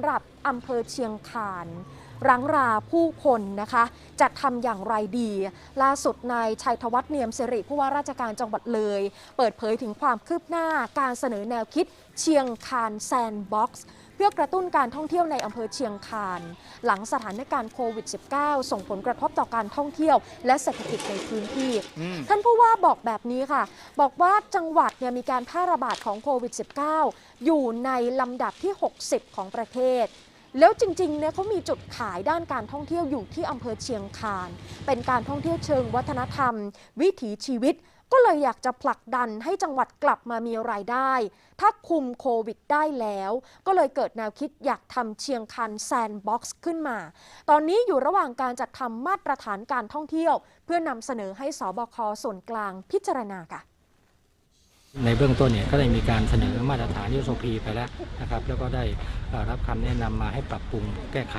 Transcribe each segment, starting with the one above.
ำหรับอำเภอเชียงคาน รังราผู้คนนะคะจะทำอย่างไรดี ล่าสุดนายชัยธวัฒน์เนียมสิริผู้ว่าราชการจังหวัดเลย เปิดเผยถึงความคืบหน้าการเสนอแนวคิดเชียงคานแซนด์บ็อกซ์เพื่อกระตุ้นการท่องเที่ยวในอำเภอเชียงคาน หลังสถานการณ์โควิด -19 ส่งผลกระทบต่อการท่องเที่ยว และเศรษฐกิจในพื้นที่อืมท่านผู้ว่าบอกแบบนี้ค่ะ บอกว่าจังหวัดเนี่ยมีการแพร่ระบาดของโควิด -19 อยู่ในลำดับที่ 60 ของประเทศ แล้วจริงๆเนี่ยเขามีจุดขายด้านการท่องเที่ยวอยู่ที่อำเภอเชียงคาน เป็นการท่องเที่ยวเชิงวัฒนธรรม วิถีชีวิต ก็เลยอยากจะผลักดันให้จังหวัดกลับมามีรายได้ ถ้าคุมโควิดได้แล้ว ก็เลยเกิดแนวคิดอยากทำเชียงคานแซนด์บ็อกซ์ขึ้นมา ตอนนี้อยู่ระหว่างการจัดทำมาตรฐานการท่องเที่ยว เพื่อนำเสนอให้สบคส่วนกลางพิจารณาค่ะ ในเบื้องต้นเนี่ยก็ได้มีการเสนอมาตรฐานยุสพีไปแล้วนะครับแล้วก็ได้รับคำแนะนำมาให้ปรับปรุงแก้ไข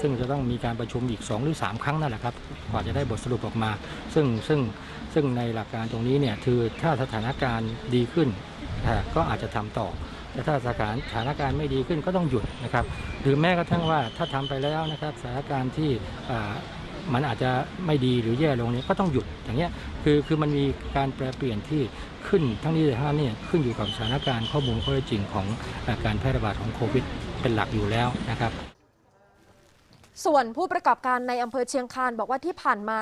ซึ่งจะต้องมีการประชุมอีก 2 หรือ 3 ครั้งนั่นแหละครับกว่าจะได้บทสรุปออกมา ซึ่งซึ่งซึ่งในหลักการตรงนี้เนี่ยคือถ้าสถานการณ์ดีขึ้นก็อาจจะทำต่อแต่ถ้าสถานสถานการณ์ไม่ดีขึ้นก็ต้องหยุดนะครับหรือแม้กระทั่งว่าถ้าทำไปแล้วนะครับสถานการณ์ที่ มันอาจจะไม่ดีหรือแย่ลงเนี่ยก็ต้องหยุดอย่างเงี้ยคือคือมันมีการแปรเปลี่ยนที่ขึ้นทั้งนี้ทั้งนั้นเนี่ยขึ้นอยู่กับสถานการณ์ข้อมูลข้อเท็จจริงของอ่อการแพร่ระบาดของโควิดเป็นหลักอยู่แล้วนะครับ ส่วนผู้ประกอบการในอำเภอเชียงคานบอกว่าที่ผ่านมา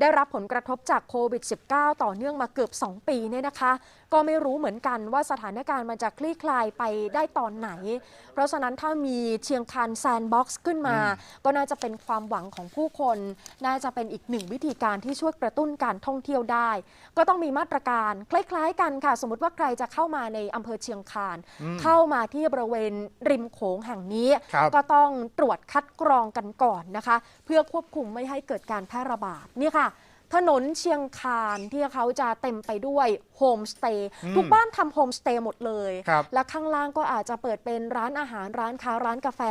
ได้รับผลกระทบจากโควิด -19 ต่อเนื่องมาเกือบ 2 ปีเนี่ยนะคะ ก็ไม่รู้เหมือนกันว่าสถานการณ์มันจะคลี่คลายไปได้ตอนไหน เพราะฉะนั้นถ้ามีเชียงคานแซนด์บ็อกซ์ขึ้นมา ก็น่าจะเป็นความหวังของผู้คน น่าจะเป็นอีกหนึ่งวิธีการที่ช่วยกระตุ้นการท่องเที่ยวได้ ก็ต้องมีมาตรการคล้าย ๆ กันค่ะ สมมติว่าใครจะเข้ามาในอำเภอเชียงคานอืมเข้ามาที่บริเวณริมโขงแห่งนี้ครับก็ต้องตรวจคัดกรองกันก่อนนะคะ เพื่อควบคุมไม่ให้เกิดการแพร่ระบาดนี่ค่ะ ถนนเชียงคานที่เขาจะเต็มไปด้วยโฮมสเตย์อืมทุกบ้านทำโฮมสเตย์หมดเลยครับและข้างล่างก็อาจจะเปิดเป็นร้านอาหารร้านค้าร้านกาแฟ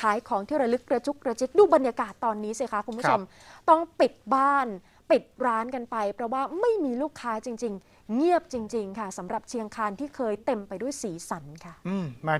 ขายของที่ระลึกกระจุกกระจิกดูบรรยากาศตอนนี้สิคะคุณผู้ชม ต้องปิดบ้านปิดร้านกันไป เพราะว่าไม่มีลูกค้าจริง ๆ เงียบจริง ๆ ค่ะสำหรับเชียงคานที่เคยเต็มไปด้วยสีสันค่ะอืมมา